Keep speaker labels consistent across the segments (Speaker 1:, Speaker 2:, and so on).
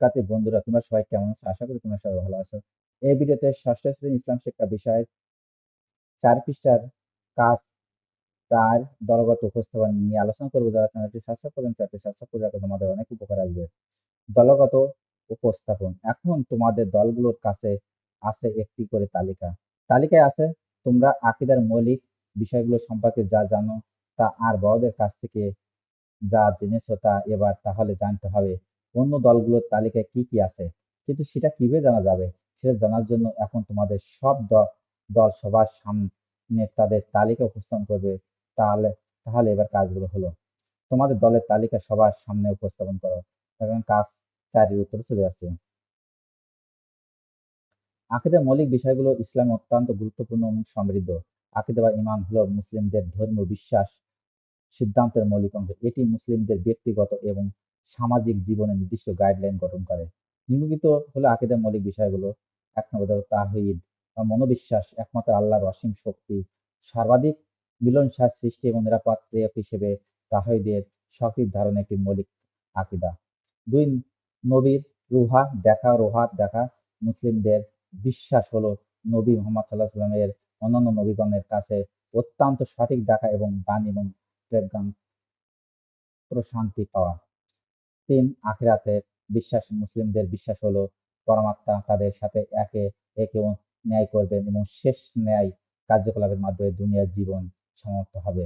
Speaker 1: শিক্ষার্থী, বন্ধুরা, তোমরা সবাই কেমন আছো? আশা করি তোমরা সবাই ভালো আছো। এই ভিডিওতে ষষ্ঠ শ্রেণি ইসলাম শিক্ষা বিষয়ের চার পৃষ্ঠার কাজ চার দলগত উপস্থাপন নিয়ে আলোচনা করব। যারা চ্যানেলটি সাবস্ক্রাইব করেন, চ্যানেলটি সাবস্ক্রাইব করে রাখো, তোমাদের অনেক উপকার আসবে। দলগত উপস্থাপন, এখন তোমাদের দলগুলোর কাছে আছে একটি করে তালিকা। তালিকায় আছে, তোমরা আকিদার মৌলিক বিষয়গুলো সম্পর্কে যা জানো তা আর বড়দের কাছ থেকে যা জেনেছো তা এবার তাহলে জানতে হবে। অন্য দলগুলোর তালিকায় কি কি আছে? কিন্তু সেটা কীভাবে জানা যাবে? সেটা জানার জন্য এখন তোমাদের সব দল সবার সামনে তাদের তালিকা উপস্থাপন করবে। তাহলে তাহলে এবার কাজগুলো হলো। তোমাদের দলের তালিকা সবার সামনে উপস্থাপন করো। এবং কাজ চারির উত্তরে চলে আসছে আকিদের মৌলিক বিষয়গুলো ইসলামে অত্যন্ত গুরুত্বপূর্ণ এবং সমৃদ্ধ। আকিদা বা ইমান হলো মুসলিমদের ধর্মীয় বিশ্বাস সিদ্ধান্তের মৌলিক অংশ এটি মুসলিমদের ব্যক্তিগত এবং সামাজিক জীবনে নির্দিষ্ট গাইডলাইন গঠন করে। নিম্নলিখিত হলো আকিদার মৌলিক বিষয়গুলো। এক নম্বর তাহিদ বা মনোবিশ্বাস, একমাত্র আল্লাহর অসীম শক্তি। সর্বাধিক মিলনসার সৃষ্টি এবং নিরাপদ প্রেয়ক হিসেবে তাহিদের সঠিক ধারণা একটি মৌলিক আকিদা। দুই, নবীর রুহা দেখা, রোহাত দেখা। মুসলিমদের বিশ্বাস হলো নবী মোহাম্মদ সাল্লাহ সাল্লামের অন্যান্য নবীগণের কাছে অত্যন্ত সঠিক দেখা এবং বাণী এবং প্রশান্তি পাওয়া। তিন আখিরাতের বিশ্বাস, মুসলিমদের বিশ্বাস হলো পরমাত্মা তাদের সাথে একে একে ন্যায় করবেন এবং শেষ ন্যায় কার্যকলাপের মাধ্যমে দুনিয়ার জীবন সমাপ্ত হবে।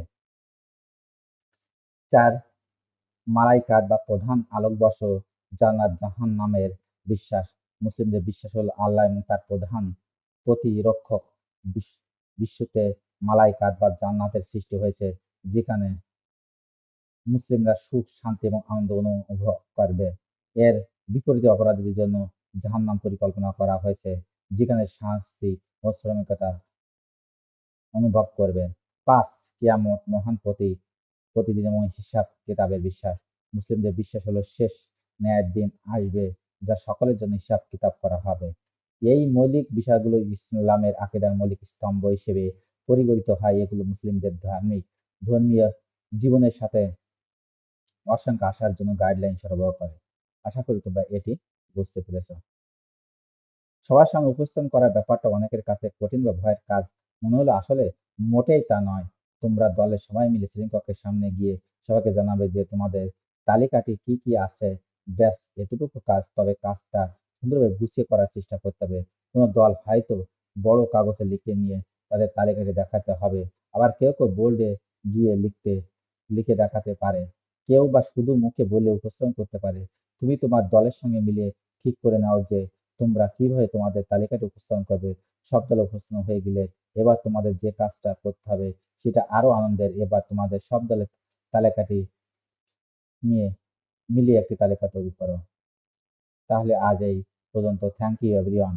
Speaker 1: চার মালাইকাত বা প্রধান আলোকবর্ষ জান্নাত জাহান নামের বিশ্বাস। মুসলিমদের বিশ্বাস হল আল্লাহ এবং তার প্রধান প্রতিরক্ষক বিশ্বতে মালাইকাত বা জান্নাতের সৃষ্টি হয়েছে, যেখানে মুসলিমরা সুখ, শান্তি এবং আনন্দ অনুভব করবে। এর বিপরীতে অপরাধীদের জন্য জাহান্নাম পরিকল্পনা করা হয়েছে, যেখানে শাস্তি ও শ্রমিকতা অনুভব করবে। পাঁচ, কিয়ামত মহান প্রতি, প্রতিদিন এবং হিসাব কিতাবের বিশ্বাস। মুসলিমদের বিশ্বাস হলো শেষ ন্যায়ের দিন আসবে, যা সকলের জন্য হিসাব কিতাব করা হবে। এই মৌলিক বিষয়গুলো ইসলামের আকেদার মৌলিক স্তম্ভ হিসেবে পরিগণিত হয়। এগুলো মুসলিমদের ধার্মিক, ধর্মীয় জীবনের সাথে অসংখ্য আসার জন্য গাইডলাইন সরবরাহ করে। আশা করি তোমরা এটি বুঝতে পেরেছ। সবার সামনে উপস্থাপন করার ব্যাপারটা অনেকের কাছে কঠিন বা ভয়ের কাজ। মনে হলো আসলে মোটেই তা নয়। তোমরা দলের সবাই মিলে শ্রেণীকক্ষের সামনে গিয়ে সবাইকে জানাবে যে তোমাদের তালিকাটি কি কি আছে। ব্যাস, এতটুকু কাজ। তবে কাজটা সুন্দরভাবে গুছিয়ে করার চেষ্টা করতে হবে। কোনো দল হয়তো বড় কাগজে লিখে নিয়ে তাদের তালিকাটি দেখাতে হবে। আবার কেউ কেউ বোল্ডে গিয়ে লিখতে, লিখে দেখাতে পারে। কেউ বা শুধু মুখে বলে উপস্থাপন করতে পারে। তুমি তোমার দলের সঙ্গে মিলে ঠিক করে নাও যে তোমরা কীভাবে তোমাদের তালিকাটি উপস্থাপন করবে। সব দলে উপস্থাপন হয়ে গেলে এবার তোমাদের যে কাজটা করতে হবে সেটা আরও আনন্দের, এবার তোমাদের সব দলের তালিকাটি নিয়ে মিলিয়ে একটি তালিকা তৈরি করো। তাহলে আজ এই পর্যন্ত। Thank you everyone